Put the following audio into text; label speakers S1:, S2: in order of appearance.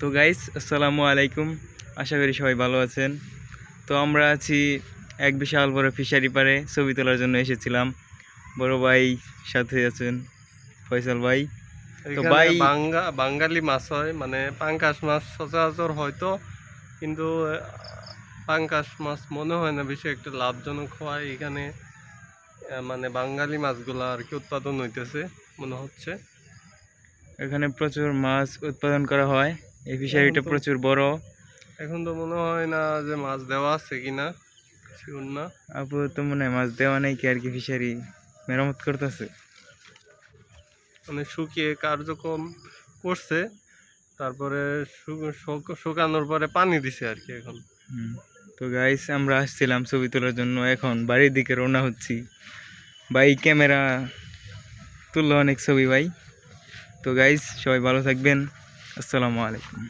S1: তো গাইস আসসালামু আলাইকুম। আশা করি সবাই ভালো আছেন। তো আমরা আছি এক বিশাল বড় ফিশারি পারে ছবি তোলার জন্য এসেছিলাম। বড় ভাই সাথে আছেন ফয়সাল ভাই। তো ভাই-
S2: বাঙ্গা বাঙালি মাছ হয় মানে পাঙ্কাশ মাছ সচরাচর হয়তো কিন্তু পাঙ্কাশ মাছ মনে হয় না বেশি একটা লাভজনক হয়। এখানে মানে বাঙালি মাছগুলো আর কি উৎপাদন হইতেছে মনে হচ্ছে।
S1: এখানে প্রচুর মাছ উৎপাদন করা হয়। এই ফিশারিটা প্রচুর বড়।
S2: এখন তো মনে হয় না যে মাছ দেওয়া আছে কিনা শিওর না।
S1: আপাতত মনে হয় মাছ দেওয়া নেই কি আর কি ফিশারি মেরামত করতেছে?
S2: মানে শুকিয়ে কার্যক্রম করছে তারপরে শুকানোর পরে পানি দিছে আর কি এখন।
S1: তো গাইস আমরা আসছিলাম ছবি তোলার জন্য এখন বাড়ির দিকে রওনা হচ্ছি। ভাই ক্যামেরা তুললো অনেক ছবি ভাই। তো গাইস সবাই ভালো থাকবেন। আসসালামু আলাইকুম।